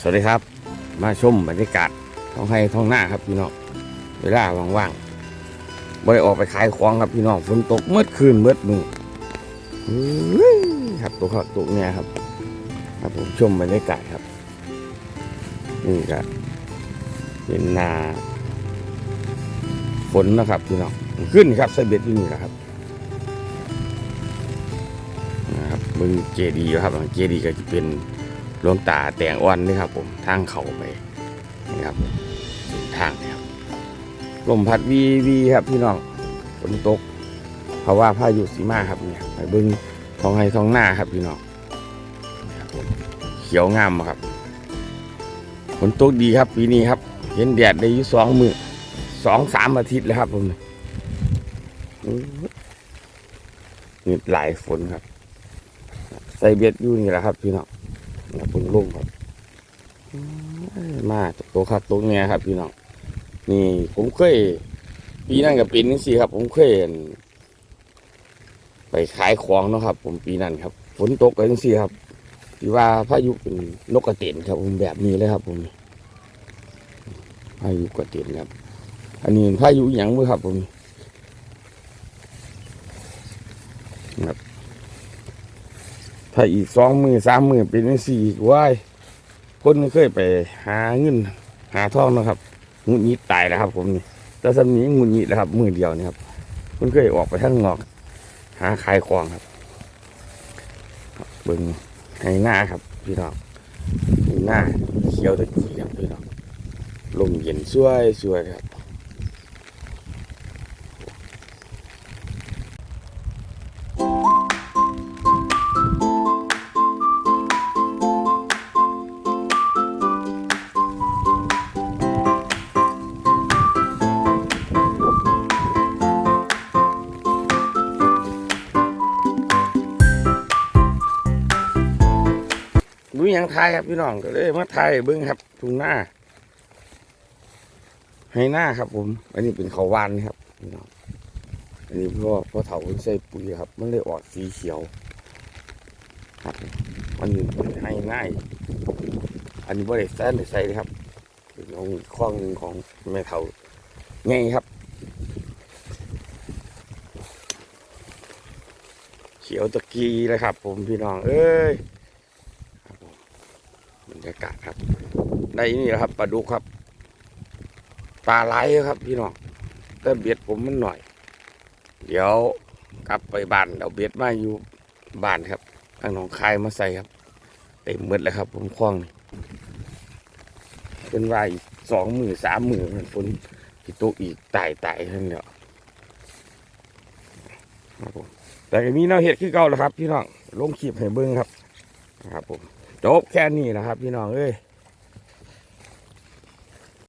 สวัสดีครับ มาชมบรรยากาศท้องไห้ท้องหน้าครับพี่น้องเวลาว่างๆบ่ได้ออกไปขายของครับพี่น้องฝนตกเมื่อคืนเมื่อมือครับตัวเขาตัวเนี่ยครับ ครับผมชมบรรยากาศครับนี่ก็เป็นนาฝนนะครับพี่น้องขึ้นครับไซเบ็ดที่นี่แหละครับนะครับมึงเจดีย์ครับเจดีย์ก็จะเป็น หลวงตาแตงอ่อนนี่ครับ ผมทางเขาไปนี่ครับทางนี่ครับลมพัดวีวีครับพี่น้องฝนตกเพราะว่าพายุสีมาครับเนี่ยไปเบิ้งท้องไห้ท้องหน้าครับพี่น้องเขียวงามครับฝนตกดีครับปีนี้ครับ เห็นแดดได้อยู่สองมือสองสามอาทิตย์แล้วครับผมหนี่หลายฝนครับ ใส่เบ็ดอยู่นี่แหละครับ พี่น้อง นะเพิ่งลงครับมาตัวครับตัวเนี้ยครับพี่น้องนี่ผมเคยปีนั้นกับปีนี้สิครับ ผมเคยไปขายของเนาะครับ ผมปีนั้นครับฝนตกกันสิครับที่ว่าพายุเป็นนกกระเต็นครับ ผมแบบนี้เลยครับ ผมพายุกระเต็นครับ อันนี้พายุหยังมือครับ ผมครับ ถ้าอีกสองมือสามมือเป็นจังสี่อีกว้ายคนเคยไปหาเงินหาทองนะครับงุนยิดตายแล้วครับ ผมนี่แต่สำนี้งุนยิดแล้วครับ มือเดียวนี่ครับคนเคยออกไปข้างนอก หาขายของครับ เบิ่งให้หน้าครับ พี่น้องให้หน้าเขียวตะกี้ครับพี่น้องลมเย็นช่วยช่วยครับ ดูหยังไทยครับพี่น้องก็เลยมาไทยเบิ้งครับทุ่งหน้าให้หน้าครับ ผม อันนี้เป็นเขาวานครับพี่น้องอันนี้พ่อพ่อเถาใส่ปุ๋ยครับ มันเลยออกสีเขียวครับมันเป็นให้หน้าอันนี้บริษัทใส่เลยครับเป็นของข้องหนึ่งของแม่เถาไงครับ เขียวตะกี้เลยครับ ผมพี่น้อง เอ้ย รรยากาศครับในนี่แหละครับปลาดุกครับปลาไหลครับ พี่น้องแต่เบ็ดผมมันหน่อย เดี๋ยวกลับไปบ้านเอาเบ็ดมาอยู่บ้านครับทางหนองคายมาใส่ครับเต็มหมดเลยครับ ผมคล้องนี่เป็นวาอีกสองมือสามมือมันฝนที่ตกอีกตายตายทั้งเดียวครับผมแต่ก็มีแนวเห็ดคือเก่าแล้วครับ พี่น้องลงคลิปให้เบิ้งครับ ครับผม จบแค่นี้นะครับ พี่น้องเอ้ย